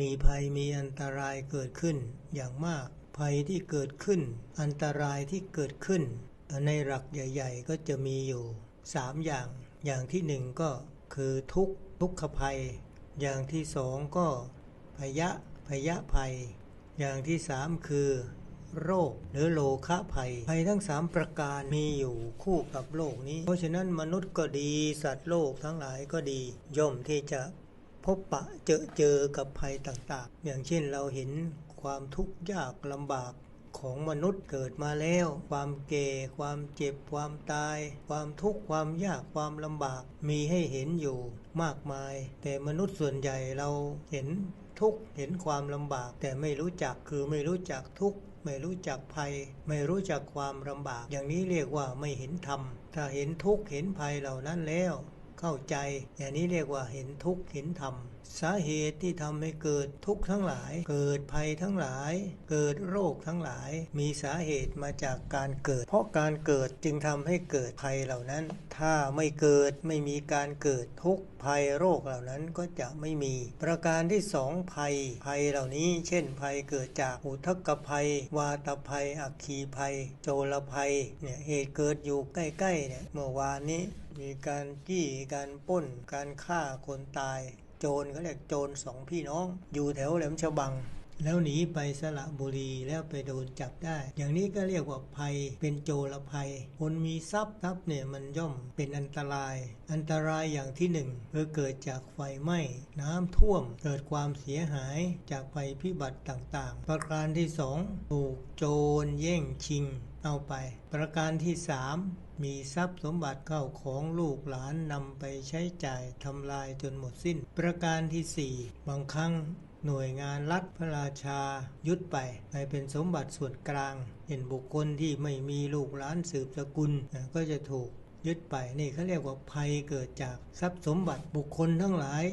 มีภัยมีอันตรายเกิดขึ้นอย่างมาก ภัยที่เกิดขึ้น อันตรายที่เกิดขึ้น ในหลักใหญ่ ๆ ก็จะมีอยู่ 3 อย่าง อย่างที่หนึ่งก็คือทุกทุกขภัย อย่างที่สองก็พยะพยะภัย อย่างที่สามคือโรคหรือโลคะภัย ภัยทั้งสามประการมีอยู่คู่กับโลกนี้ เพราะฉะนั้นมนุษย์ก็ดีสัตว์โลกทั้งหลายก็ดี ย่อมที่จะ พบปะเจอเจอกับภัยต่างๆ อย่างเช่นเราเห็นความทุกข์ยากลำบากของมนุษย์เกิดมาแล้ว ความเก่ความเจ็บความตาย ความทุกข์ความยากความลำบาก มีให้เห็นอยู่มากมาย แต่มนุษย์ส่วนใหญ่เราเห็นทุกข์เห็นความลำบาก แต่ไม่รู้จักคือไม่รู้จักทุกข์ไม่รู้จักภัย ไม่รู้จักความลำบาก อย่างนี้เรียกว่าไม่เห็นธรรม ถ้าเห็นทุกข์เห็นภัยเหล่านั้นแล้ว เข้าใจ อย่างนี้เรียกว่าเห็นทุกข์เห็นธรรม สาเหตุที่ทำให้เกิดทุกข์ทั้งหลาย เกิดภัยทั้งหลาย เกิดโรคทั้งหลาย มีสาเหตุมาจากการเกิด เพราะการเกิดจึงทำให้เกิดภัยเหล่านั้น ถ้าไม่เกิดไม่มีการเกิดทุกข์ภัยโรคเหล่านั้นก็จะไม่มี ประการที่สองภัย ภัยเหล่านี้ เช่น ภัยเกิดจากอุทกภัย วาตภัย อัคคีภัย โจรภัย เนี่ย เหตุเกิดอยู่ใกล้ๆ เนี่ย เมื่อวานนี้ มีการจี้การป้น การฆ่าคนตาย โจรเขาเรียกโจรสองพี่น้อง อยู่แถวแหลมฉบัง แล้วหนีไปสระบุรีแล้วไปโดนจับได้ อย่างนี้ก็เรียกว่าภัย เป็นโจรภัย คนมีทรัพย์ทรัพย์เนี่ยมันย่อมเป็นอันตราย อันตรายอย่างที่หนึ่งคือเกิดจากไฟไหม้น้ำท่วม เกิดความเสียหายจากภัยพิบัติต่างๆ ประการที่สองถูกโจรแย่งชิงเอาไป ประการที่สามมีทรัพย์สมบัติเข้าของลูกหลานนำไปใช้จ่ายทำลายจนหมดสิ้น ประการที่สี่บางครั้ง หน่วยงานรัฐพระราชายึดไปไปเป็นสมบัติส่วนกลางเห็นบุคคลที่ไม่มีลูกหลานสืบสกุลก็จะถูกยึดไปนี่เขาเรียกว่าภัยเกิดจากทรัพย์สมบัติบุคคลทั้งหลาย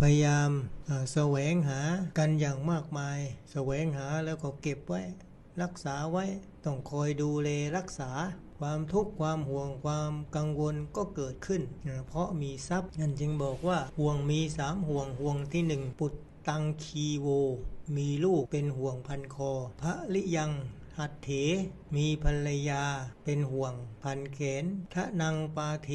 พยายามแสวงหากันอย่างมากมาย แสวงหาแล้วก็เก็บไว้ รักษาไว้ต้องคอยดูแลรักษา ความทุกข์ความห่วงความกังวลก็เกิดขึ้น เพราะมีทรัพย์นั่นจึงบอกว่าห่วงมีสามห่วงห่วงที่หนึ่งปุต ตังคีโว มีลูกเป็นห่วงพันคอ พระลิยังหัตเถ มีภรรยาเป็นห่วงพันแขนทะนังปาเท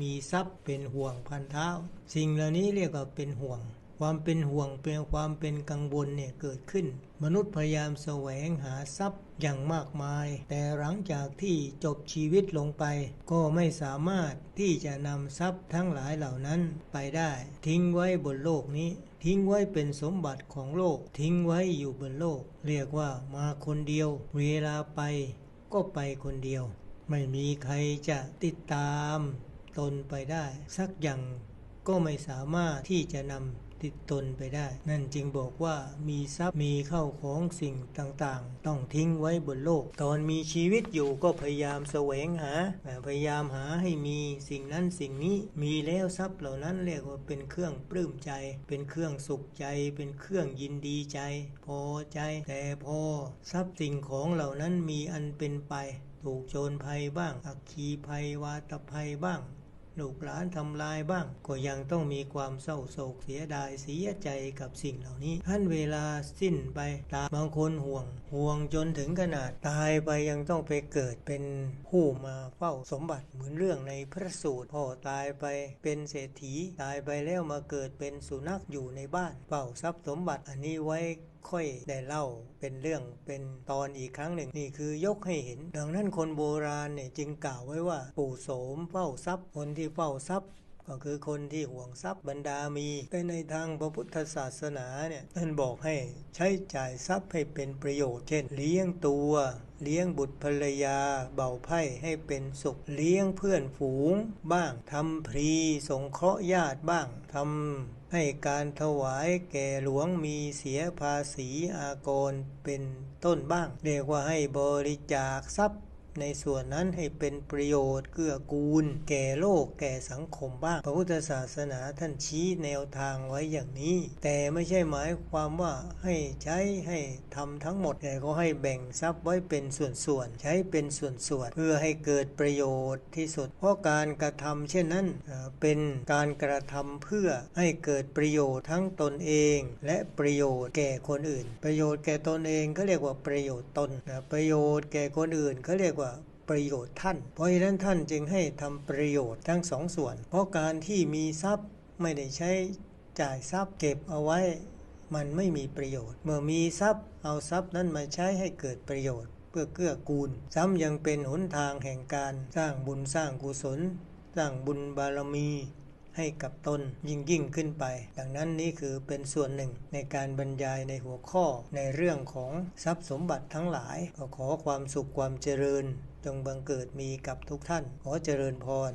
มีทรัพย์เป็นห่วงพันเท้า สิ่งเหล่านี้เรียกว่าเป็นห่วง ความเป็นห่วงเป็นความเป็นกังวลเนี่ยเกิดขึ้น มนุษย์พยายามแสวงหาทรัพย์ อย่างมากมาย แต่หลังจากที่จบชีวิตลงไป ก็ไม่สามารถที่จะนำทรัพย์ทั้งหลายเหล่านั้นไปได้ ทิ้งไว้บนโลกนี้ ทิ้งไว้เป็นสมบัติของโลก ทิ้งไว้อยู่บนโลก เรียกว่ามาคนเดียว เวลาไป ก็ไปคนเดียว ไม่มีใครจะติดตาม ตนไปได้ สักอย่างก็ไม่สามารถที่จะนำ ติดตนไปได้ นั่นจึงบอกว่ามีทรัพย์มีเข้าของสิ่งต่างๆ ต้องทิ้งไว้บนโลก ตอนมีชีวิตอยู่ก็พยายามแสวงหาพยายามหาให้มีสิ่งนั้นสิ่งนี้มีแล้วทรัพย์เหล่านั้นเรียกว่าเป็นเครื่องปลื้มใจ เป็นเครื่องสุขใจ เป็นเครื่องยินดีใจ พอใจ แต่พอทรัพย์สิ่งของเหล่านั้นมีอันเป็นไป ถูกโจรภัยบ้าง อัคคีภัยวาตภัยบ้าง ลูกหลานทำลายบ้าง ก็ยังต้องมีความเศร้าโศกเสียดายเสียใจกับสิ่งเหล่านี้ท่านเวลาสิ้นไปตาบางคนห่วง ห่วงจนถึงขนาดตายไปยังต้องไปเกิดเป็นผู้มาเฝ้าสมบัติเหมือนเรื่องในพระสูตรพ่อตายไปเป็นเศรษฐีตายไปแล้วมาเกิดเป็นสุนัขอยู่ในบ้านเฝ้าทรัพย์สมบัติอันนี้ไว้ค่อยได้เล่าเป็นเรื่องเป็นตอนอีกครั้งหนึ่งนี่คือยกให้เห็น ดังนั้นคนโบราณเนี่ยจึงกล่าวไว้ว่า ปู่โสมเฝ้าทรัพย์คนที่เฝ้าทรัพย์ ก็คือคนที่ห่วงทรัพย์บรรดามีแต่ในทางพระพุทธศาสนาเนี่ยท่านบอกให้ใช้จ่ายทรัพย์ให้เป็นประโยชน์ เช่น เลี้ยงตัวเลี้ยงบุตรภรรยาเบาไพ่ให้เป็นสุข เลี้ยงเพื่อนฝูงบ้างทำพรีสงเคราะห์ญาติบ้างทำให้การถวายแก่หลวงมีเสียภาษีอากรเป็นต้นบ้าง เรียกว่าให้บริจาคทรัพย์ ในส่วนนั้นให้เป็นประโยชน์เกื้อกูล แก่โลกแก่สังคมบ้าง พระพุทธศาสนาท่านชี้แนวทางไว้อย่างนี้ แต่ไม่ใช่หมายความว่าให้ใช้ให้ทำทั้งหมดแต่ก็ให้แบ่งทรัพย์ไว้เป็นส่วนๆใช้เป็นส่วนๆเพื่อให้เกิดประโยชน์ที่สุด เพราะการกระทำเช่นนั้นเป็นการกระทำเพื่อให้เกิดประโยชน์ทั้งตนเอง และประโยชน์แก่คนอื่น ประโยชน์แก่ตนเองก็เรียกว่าประโยชน์ตนประโยชน์แก่คนอื่นเขาเรียกว่าประโยชน์ท่าน เพราะฉะนั้นท่านจึงให้ทำประโยชน์ทั้งสองส่วน เพราะการที่มีทรัพย์ไม่ได้ใช้จ่ายทรัพย์เก็บเอาไว้ มันไม่มีประโยชน์ เมื่อมีทรัพย์เอาทรัพย์นั้นมาใช้ให้เกิดประโยชน์ เพื่อเกื้อกูล ซ้ำยังเป็นหนทางแห่งการสร้างบุญสร้างกุศล สร้างบุญบารมี ให้กับตนยิ่งยิ่งขึ้นไป ดังนั้นนี่คือเป็นส่วนหนึ่งในการบรรยายในหัวข้อในเรื่องของทรัพย์สมบัติทั้งหลาย ก็ขอความสุขความเจริญ จงบังเกิดมีกับทุกท่าน ขอเจริญพร